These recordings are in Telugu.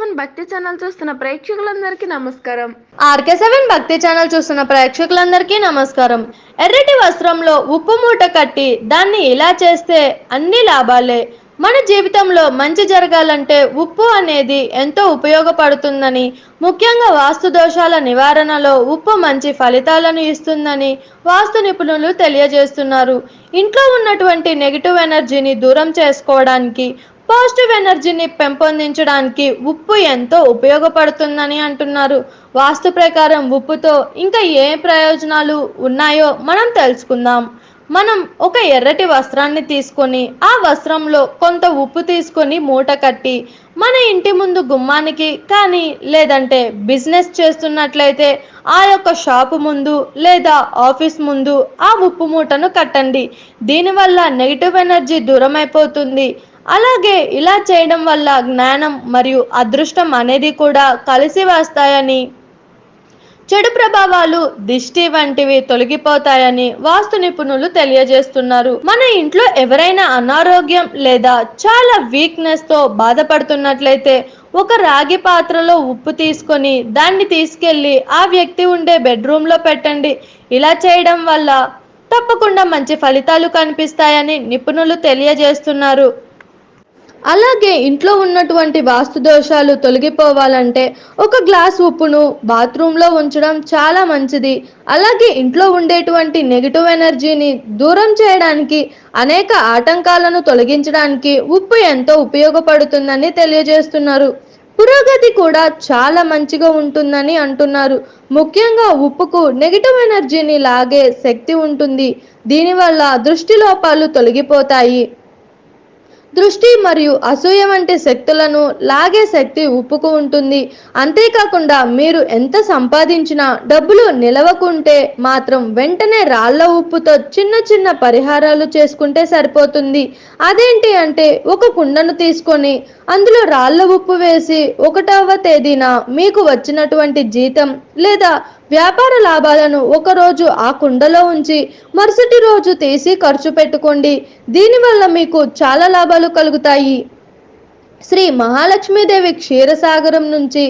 భక్తి ఛానల్ చూస్తున్న ప్రేక్షకులందరికీ నమస్కారం. ఆర్కే సెవెన్ భక్తి ఛానల్ చూస్తున్న ప్రేక్షకులందరికీ నమస్కారం. ఎర్రటి వస్త్రంలో ఉప్పు మూట కట్టి దాన్ని ఇలా చేస్తే అన్ని లాభాలే. మన జీవితంలో మంచి జరగాలంటే ఉప్పు అనేది ఎంతో ఉపయోగపడుతుందని ముఖ్యంగా వాస్తు దోషాల నివారణలో ఉప్పు మంచి ఫలితాలను ఇస్తుందని వాస్తు నిపుణులు తెలియజేస్తున్నారు. ఇంట్లో ఉన్నటువంటి నెగిటివ్ ఎనర్జీని దూరం చేసుకోవడానికి పాజిటివ్ ఎనర్జీని పెంపొందించడానికి ఉప్పు ఎంతో ఉపయోగపడుతుందని అంటున్నారు. వాస్తు ప్రకారం ఉప్పుతో ఇంకా ఏ ప్రయోజనాలు ఉన్నాయో మనం తెలుసుకుందాం. మనం ఒక ఎర్రటి వస్త్రాన్ని తీసుకొని ఆ వస్త్రంలో కొంత ఉప్పు తీసుకొని మూట కట్టి మన ఇంటి ముందు గుమ్మానికి కానీ లేదంటే బిజినెస్ చేస్తున్నట్లయితే ఆ యొక్క షాపు ముందు లేదా ఆఫీస్ ముందు ఆ ఉప్పు మూటను కట్టండి. దీనివల్ల నెగిటివ్ ఎనర్జీ దూరం అయిపోతుంది అలాగే ఇలా చేయడం వల్ల జ్ఞానం మరియు అదృష్టం అనేది కూడా కలిసి వస్తాయని చెడు ప్రభావాలు దిష్టి వంటివి తొలగిపోతాయని వాస్తు నిపుణులు తెలియజేస్తున్నారు. మన ఇంట్లో ఎవరైనా అనారోగ్యం లేదా చాలా వీక్నెస్తో బాధపడుతున్నట్లయితే ఒక రాగి పాత్రలో ఉప్పు తీసుకొని దాన్ని తీసుకెళ్ళి ఆ వ్యక్తి ఉండే బెడ్రూమ్లో పెట్టండి. ఇలా చేయడం వల్ల తప్పకుండా మంచి ఫలితాలు కనిపిస్తాయని నిపుణులు తెలియజేస్తున్నారు. అలాగే ఇంట్లో ఉన్నటువంటి వాస్తు దోషాలు తొలగిపోవాలంటే ఒక గ్లాస్ ఉప్పును బాత్రూంలో ఉంచడం చాలా మంచిది. అలాగే ఇంట్లో ఉండేటువంటి నెగిటివ్ ఎనర్జీని దూరం చేయడానికి అనేక ఆటంకాలను తొలగించడానికి ఉప్పు ఎంతో ఉపయోగపడుతుందని తెలియజేస్తున్నారు. పురోగతి కూడా చాలా మంచిగా ఉంటుందని అంటున్నారు. ముఖ్యంగా ఉప్పుకు నెగిటివ్ ఎనర్జీని లాగే శక్తి ఉంటుంది. దీనివల్ల దృష్టి లోపాలు తొలగిపోతాయి. దృష్టి మరియు అసూయ వంటి శక్తులను లాగే శక్తి ఉప్పుకు ఉంటుంది. అంతేకాకుండా మీరు ఎంత సంపాదించినా డబ్బులు నిలవకుంటే మాత్రం వెంటనే రాళ్ళ ఉప్పుతో చిన్న చిన్న పరిహారాలు చేసుకుంటే సరిపోతుంది. అదేంటి అంటే ఒక కుండను తీసుకొని అందులో రాళ్ళ ఉప్పు వేసి ఒకటవ తేదీన మీకు వచ్చినటువంటి జీతం లేదా వ్యాపార లాభాలను ఒకరోజు ఆ కుండలో ఉంచి మరుసటి రోజు తీసి ఖర్చు పెట్టుకోండి. దీనివల్ల మీకు చాలా లాభాలు కలుగుతాయి. శ్రీ మహాలక్ష్మీదేవి క్షీరసాగరం నుంచి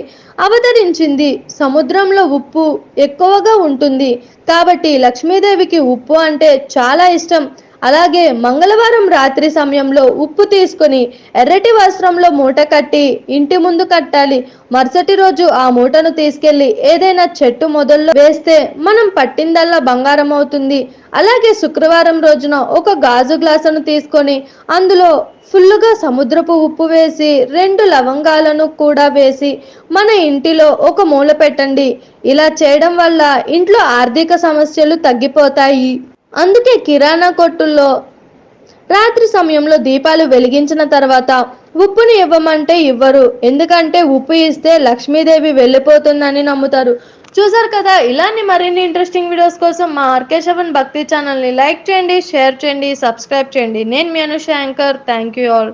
అవతరించింది. సముద్రంలో ఉప్పు ఎక్కువగా ఉంటుంది. కాబట్టి లక్ష్మీదేవికి ఉప్పు అంటే చాలా ఇష్టం. అలాగే మంగళవారం రాత్రి సమయంలో ఉప్పు తీసుకొని ఎర్రటి వస్త్రంలో మూట కట్టి ఇంటి ముందు కట్టాలి. మరుసటి రోజు ఆ మూటను తీసుకెళ్ళి ఏదైనా చెట్టు మొదల్లో వేస్తే మనం పట్టిందల్లా బంగారం అవుతుంది. అలాగే శుక్రవారం రోజున ఒక గాజు గ్లాసును తీసుకొని అందులో ఫుల్లుగా సముద్రపు ఉప్పు వేసి రెండు లవంగాలను కూడా వేసి మన ఇంటిలో ఒక మూల పెట్టండి. ఇలా చేయడం వల్ల ఇంట్లో ఆర్థిక సమస్యలు తగ్గిపోతాయి. అందుకే కిరాణా కొట్టుల్లో. రాత్రి సమయంలో దీపాలు వెలిగించిన తర్వాత ఉప్పుని ఇవ్వమంటే ఇవ్వరు. ఎందుకంటే ఉప్పు ఇస్తే లక్ష్మీదేవి వెళ్ళిపోతుందని నమ్ముతారు. చూసారు కదా ఇలాంటి మరిన్ని ఇంట్రెస్టింగ్ వీడియోస్ కోసం మా ఆర్కే శవన్ భక్తి ఛానల్ని లైక్ చేయండి షేర్ చేయండి సబ్స్క్రైబ్ చేయండి. నేను మీ Anusha anchor. Thank you all